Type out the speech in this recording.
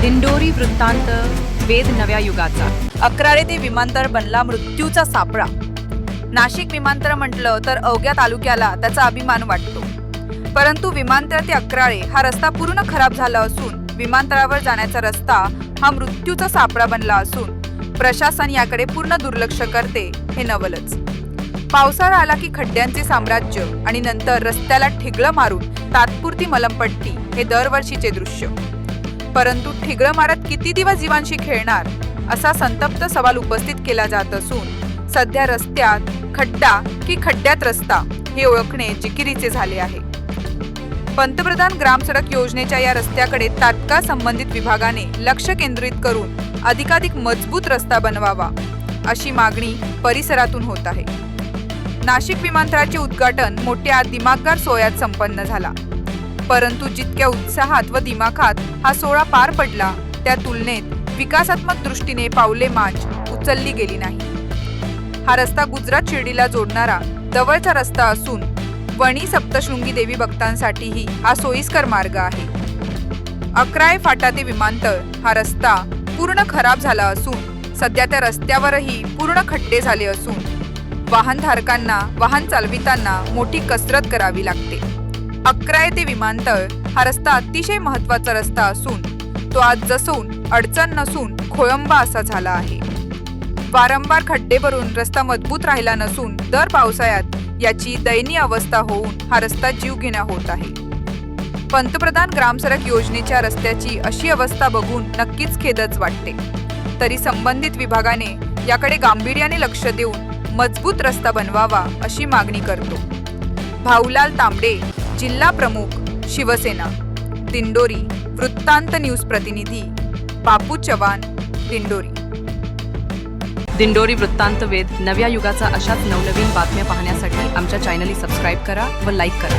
दिंडोरी वृत्तांत वेद नव्या युगाचा. अकराळे ते विमानतळ बनला मृत्यूचा सापळा. नाशिक विमानतळ म्हटलं तर अवघ्या तालुक्याला त्याचा अभिमान वाटतो. परंतु विमानतळ ते अकराळे हा रस्ता पूर्ण खराब झाला असून विमानतळावर जाण्याचा रस्ता हा मृत्यूचा सापळा बनला असून प्रशासन याकडे पूर्ण दुर्लक्ष करते हे नवलच. पावसाळा आला की खड्ड्यांचे साम्राज्य आणि नंतर रस्त्याला ठिगळं मारून तात्पुरती मलमपट्टी हे दरवर्षीचे दृश्य. परंतु ठिगळं मारत किती दिवस जीवांशी खेळणार? असा संतप्त सवाल उपस्थित केला जात असून सध्या रस्त्यात खड्डा की खड्ड्यात रस्ता हे ओळखणे जिकिरीचे झाले आहे. पंतप्रधान ग्राम सडक योजनेच्या या रस्त्याकडे तात्काळ संबंधित विभागाने लक्ष केंद्रित करून अधिकाधिक मजबूत रस्ता बनवावा अशी मागणी परिसरातून होत आहे. नाशिक विमानतळाचे उद्घाटन मोठ्या दिमागदार सोयात संपन्न झाला. परंतु जितक्या उत्साहात व दिमाखात हा सोहळा पार पडला त्या तुलनेत विकासात्मक दृष्टीने पावले माच उचलली गेली नाही. हा रस्ता गुजरात शिर्डीला जोडणारा जवळचा रस्ता असून वणी सप्तशृंगी देवी भक्तांसाठीही हा सोयीस्कर मार्ग आहे. अकराय फाटा ते विमानतळ हा रस्ता पूर्ण खराब झाला असून सध्या त्या रस्त्यावरही पूर्ण खड्डे झाले असून वाहनधारकांना वाहन चालविताना मोठी कसरत करावी लागते. अकराय ते विमानतळ. हा रस्ता अतिशय महत्त्वाचा रस्ता असून तो आज जसून अडचण नसून खोळंबा असा झाला आहे. वारंवार खड्डे भरून रस्ता मजबूत राहिला नसून दर पावसाळ्यात याची दयनीय अवस्था होऊन हा रस्ता जीवघेणा होत आहे. पंतप्रधान ग्रामसडक योजनेच्या रस्त्याची अशी अवस्था बघून नक्कीच खेदच वाटते. तरी संबंधित विभागाने याकडे गांभीर्याने लक्ष देऊन मजबूत रस्ता बनवावा अशी मागणी करतो. भाऊलाल तांबडे जिल्हा प्रमुख शिवसेना. दिंडोरी वृत्तांत न्यूज प्रतिनिधी बापू चव्हाण दिंडोरी. दिंडोरी वृत्तांत वेद नव्या युगाचा अशाच नवनवीन बातम्या पाहण्यासाठी आमच्या चॅनली सबस्क्राईब करा व लाईक करा.